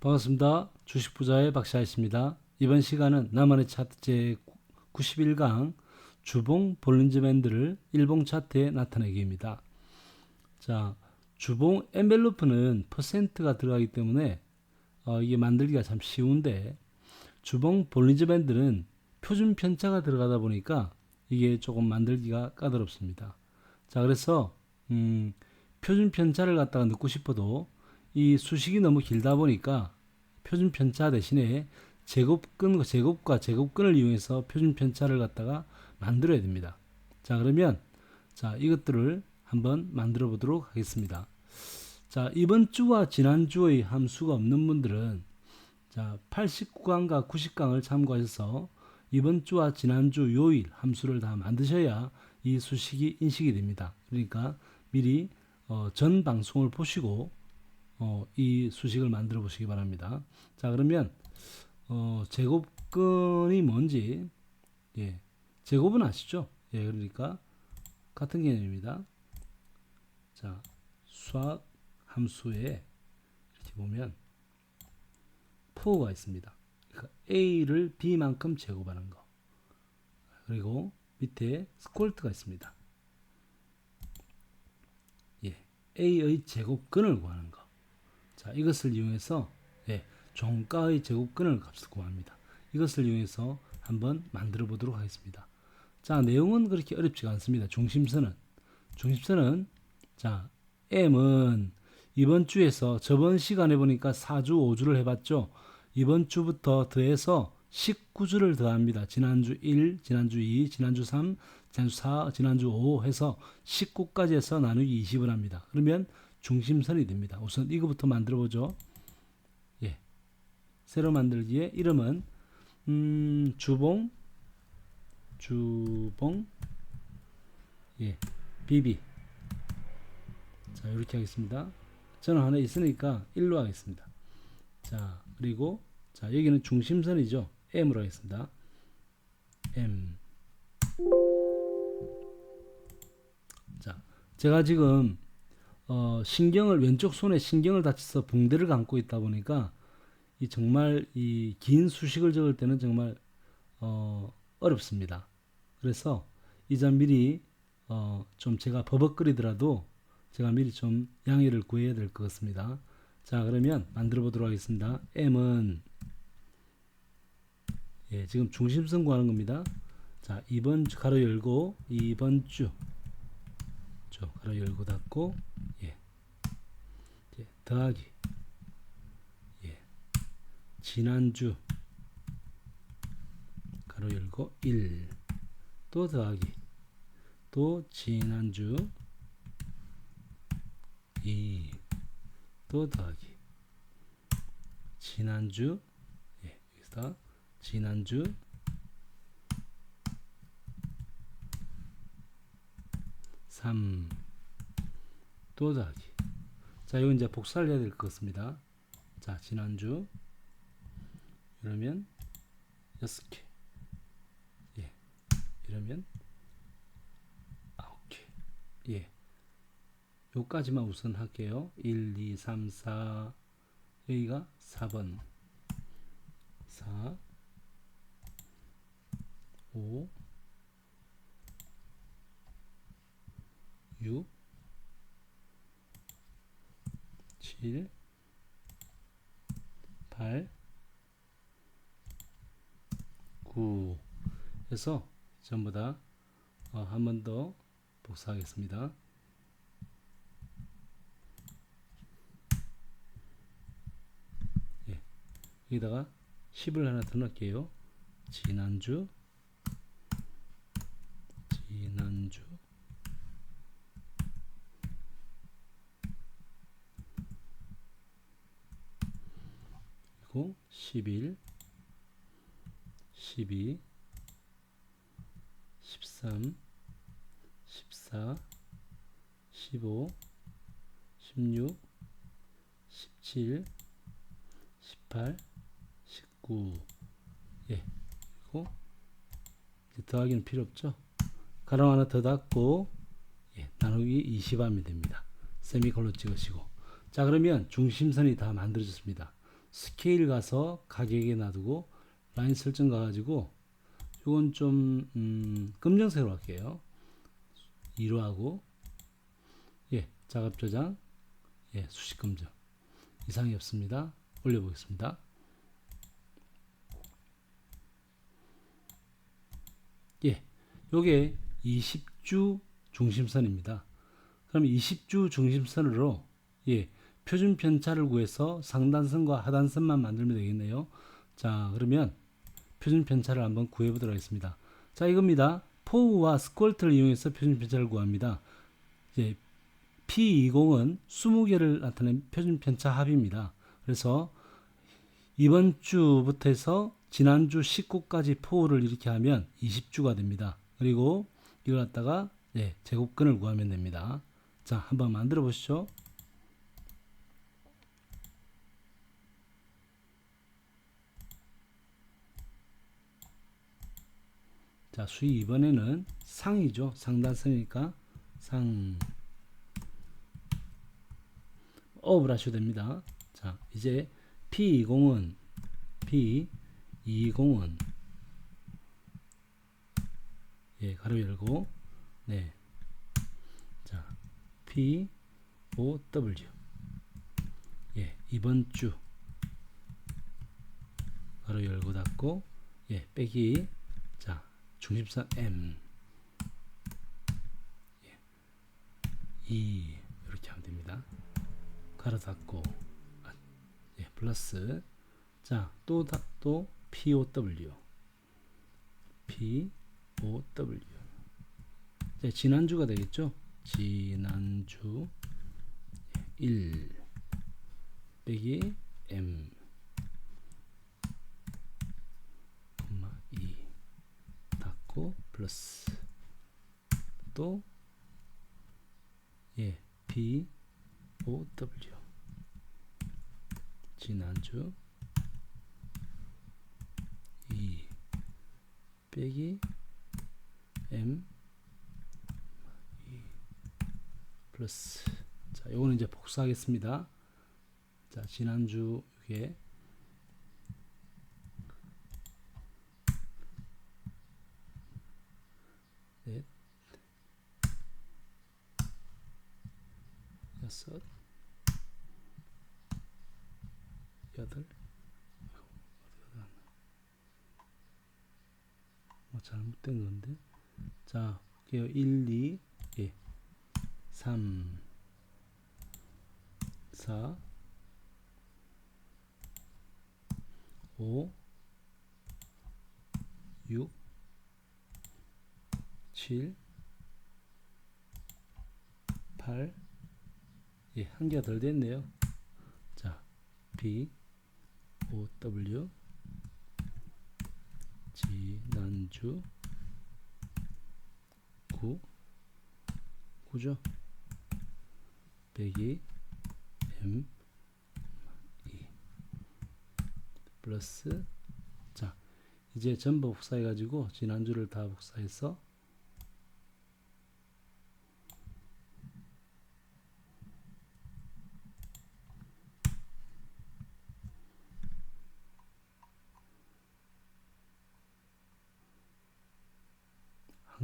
반갑습니다. 주식부자의 박샤이스입니다. 이번 시간은 나만의 차트 제 91강 주봉 볼린저 밴드를 일봉 차트에 나타내기입니다. 자, 주봉 엔벨로프는 퍼센트가 들어가기 때문에 어, 이게 만들기가 참 쉬운데 주봉 볼린저 밴드는 표준 편차가 들어가다 보니까 이게 조금 만들기가 까다롭습니다. 자, 그래서 음, 표준 편차를 갖다가 넣고 싶어도 이 수식이 너무 길다 보니까 표준 편차 대신에 제곱근 제곱과 제곱근을 이용해서 표준 편차를 갖다가 만들어야 됩니다. 자, 그러면 자, 이것들을 한번 만들어 보도록 하겠습니다. 자, 이번 주와 지난 주의 함수가 없는 분들은 자, 89강과 90강을 참고하셔서 이번 주와 지난주 요일 함수를 다 만드셔야 이 수식이 인식이 됩니다. 그러니까 미리 어, 전 방송을 보시고 어, 이 수식을 만들어 보시기 바랍니다. 자, 그러면 어, 제곱근이 뭔지 예, 제곱은 아시죠? 예, 그러니까 같은 개념입니다. 자, 수학 함수에 이렇게 보면 포가 있습니다. 그러니까 a를 b만큼 제곱하는 거. 그리고 밑에 스콜트가 있습니다. 예, a의 제곱근을 구하는 거. 자, 이것을 이용해서 예, 종가의 제곱근을 값을 구합니다. 이것을 이용해서 한번 만들어 보도록 하겠습니다. 자, 내용은 그렇게 어렵지가 않습니다. 중심선은 중심선은 자, m은 이번 주에서 저번 시간에 보니까 4주, 5주를 해 봤죠. 이번 주부터 더해서 19주를 더합니다. 지난주 1, 지난주 2, 지난주 3, 지난주 4, 지난주 5 해서 19까지 해서 나누기 20을 합니다. 그러면 중심선이 됩니다. 우선 이거부터 만들어 보죠. 예. 새로 만들기에 이름은 음, 주봉 주봉 예. 비비 자, 이렇게 하겠습니다. 저는 하나 있으니까 1로 하겠습니다. 자, 그리고 자, 여기는 중심선이죠. M으로 하겠습니다. M. 자, 제가 지금 어, 신경을 왼쪽 손에 신경을 다쳐서 붕대를 감고 있다 보니까 이 정말 이 긴 수식을 적을 때는 정말 어, 어렵습니다. 그래서 이 점 미리 어, 좀 제가 버벅거리더라도 제가 미리 좀 양해를 구해야 될 것 같습니다. 자, 그러면 만들어 보도록 하겠습니다. M은 예, 지금 중심선 구하는 겁니다. 자, 이번 주 가로 열고 이번 주 저 가로 열고 닫고 예. 예, 더하기. 예. 지난주. 가로 열고 1 또 더하기. 또 지난주 2 또 더하기. 지난주. 예, 여기서 지난주 삼또 더하기 자 이거 이제 복사를 해야 될 것 같습니다. 자 지난주. 이러면 여섯 개. 예. 이러면 아홉 개. 예. 요까지만 우선 할게요. 1 2 3 4 여기가 4번. 4 5 6 7 8 9 해서 전부 다 어, 한번 더 복사하겠습니다. 예, 여기다가 10을 하나 더 넣을게요. 지난주 지난주 그리고 11 12 13 14 15 16 17 18 19 예. 그리고 더하기는 필요 없죠. 가로 하나 더 닫고 예, 나누기 20 하면 됩니다. 세미콜론 찍으시고 자 그러면 중심선이 다 만들어졌습니다. 스케일 가서 가격에 놔두고 라인 설정 가가지고 이건 좀 음, 검정색으로 할게요. 2로 하고 예 작업 저장 예 수식 검정 이상이 없습니다. 올려보겠습니다. 예, 요게 20주 중심선입니다. 그럼 20주 중심선으로 예, 표준 편차를 구해서 상단선과 하단선만 만들면 되겠네요. 자, 그러면 표준 편차를 한번 구해 보도록 하겠습니다. 자, 이겁니다. 포우와 스콜트를 이용해서 표준 편차를 구합니다. 이제 P20은 20개를 나타낸 표준 편차 합입니다. 그래서 이번 주부터 해서 지난주 19까지 포우를 이렇게 하면 20주가 됩니다. 그리고 이걸 갖다가 네, 제곱근을 구하면 됩니다. 자, 한번 만들어 보시죠. 자, 수위 이번에는 상이죠. 상단선이니까 상. 업을 하셔도 됩니다. 자, 이제 P20은 P20은. 예, 가로 열고. 네. 자, P O W. 예, 이번 주. 가로 열고 닫고. 예, 빼기. 자, 중심선 M. 예, 2 이렇게 하면 됩니다. 가로 닫고 아, 예, 플러스. 자, 또또 POW POW 자, 지난주가 되겠죠? 지난주 1 빼기 M 2 닫고 플러스. 또 예, P O W. 지난주 2 빼기 M 2 플러스. 자, 요거는 이제 복수하겠습니다. 자, 지난주 이게 여덟? 뭐 잘못된 건데? 자 볼게요. 1 2 예. 3 4 5 6 7 8 예, 한 개가 덜 됐네요. 자, B W 지난주 9 9죠. 빼기 M 2 플러스 자 이제 전부 복사해 가지고 지난주를 다 복사해서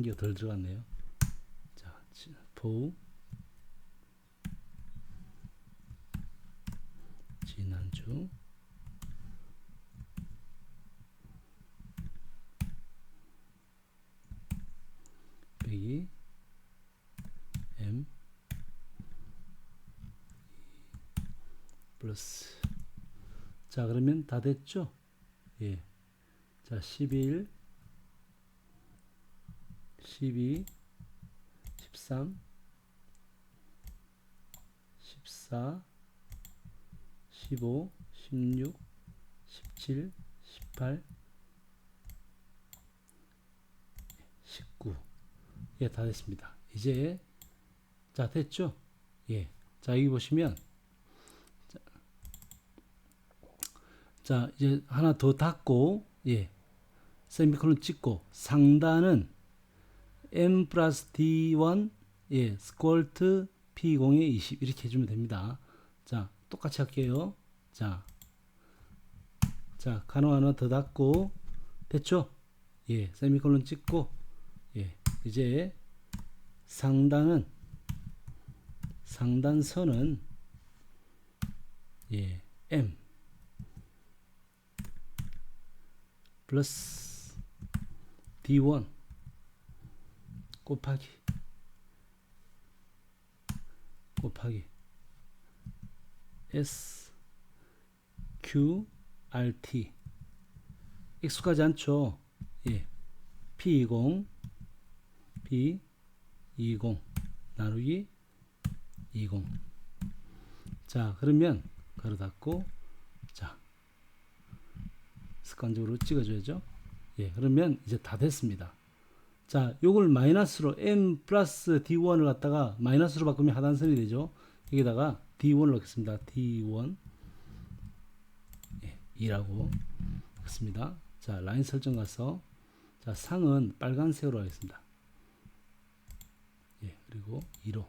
한개덜 들어갔네요. 자, 지- 포우 지난주 빼기 M 플러스 자 그러면 다 됐죠? 예. 자11 12 13 14 15 16 17 18 19 예, 다 됐습니다. 이제 자, 됐죠? 예. 자, 여기 보시면 자, 자, 이제 하나 더 닫고 예. 세미콜론 찍고 상단은 m 플러스 d1 예, 스콜트 p0에 20 이렇게 해주면 됩니다. 자, 똑같이 할게요. 자, 자, 간호 하나 더 닫고 됐죠? 예, 세미콜론 찍고 예, 이제 상단은 상단선은 예, m 플러스 d1 곱하기 곱하기 s q r t 익숙하지 않죠? 예. P20 P20 나누기 20 자, 그러면 가로 닫고 자. 습관적으로 찍어 줘야죠. 예, 그러면 이제 다 됐습니다. 자, 요걸 마이너스로 m 플러스 d1을 갖다가 마이너스로 바꾸면 하단선이 되죠. 여기다가 d1을 넣겠습니다. d1 예, 2라고 했습니다. 자, 라인 설정 가서 자, 상은 빨간색으로 하겠습니다. 예, 그리고 2로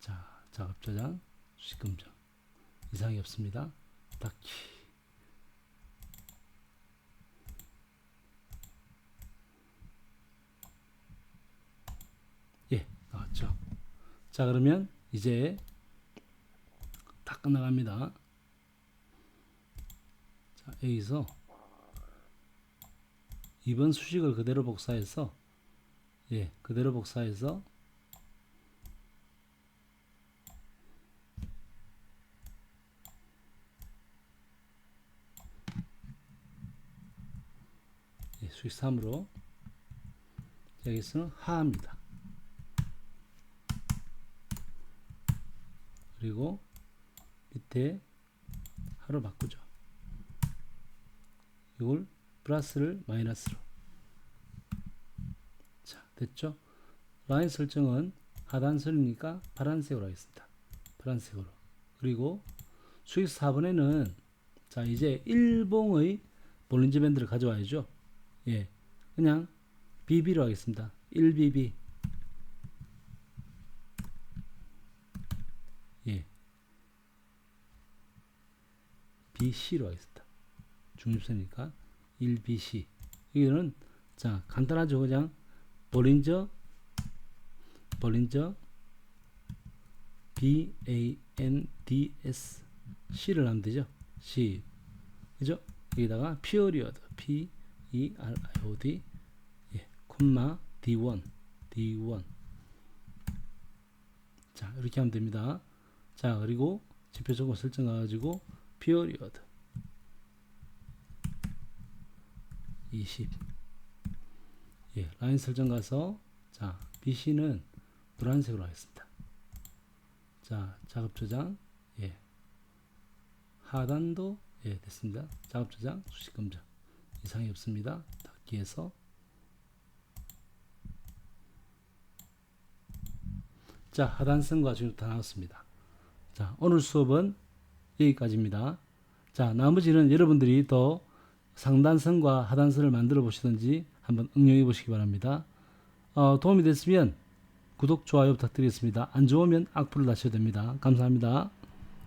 자, 작업 저장, 수식 검정 이상이 없습니다. 닫기 예, 나왔죠. 자, 그러면 이제 다 끝나갑니다. 자, 여기서 2번 수식을 그대로 복사해서 예, 그대로 복사해서 예, 수식 3으로 여기서는 하입니다. 그리고 밑에 하로 바꾸죠. 이걸 플러스를 마이너스로. 자, 됐죠? 라인 설정은 하단선이니까 파란색으로 하겠습니다. 파란색으로. 그리고 수익 4번에는 자, 이제 일봉의 볼린지 밴드를 가져와야죠. 예. 그냥 BB로 하겠습니다. 1BB. 예. BC로 하겠습니다. 중립선이니까 1BC. 여기는 자 간단하죠, 그냥 볼린저 볼린저 B A N D S C를 하면 되죠. C 그죠? 여기다가 period P E R I O D 예, 콤마 D1 D1 자 이렇게 하면 됩니다. 자 그리고 지표 조건 설정 가지고 period 20 예, 라인 설정 가서 자 BC는 노란색으로 하겠습니다. 자 작업 저장 예 하단도 예 됐습니다. 작업 저장 수식 검정 이상이 없습니다. 닫기해서 자 하단선과 중립 다 나왔습니다. 자 오늘 수업은 여기까지입니다. 자 나머지는 여러분들이 더 상단선과 하단선을 만들어 보시든지 한번 응용해 보시기 바랍니다. 어, 도움이 됐으면 구독, 좋아요 부탁드리겠습니다. 안 좋으면 악플을 다셔도 됩니다. 감사합니다.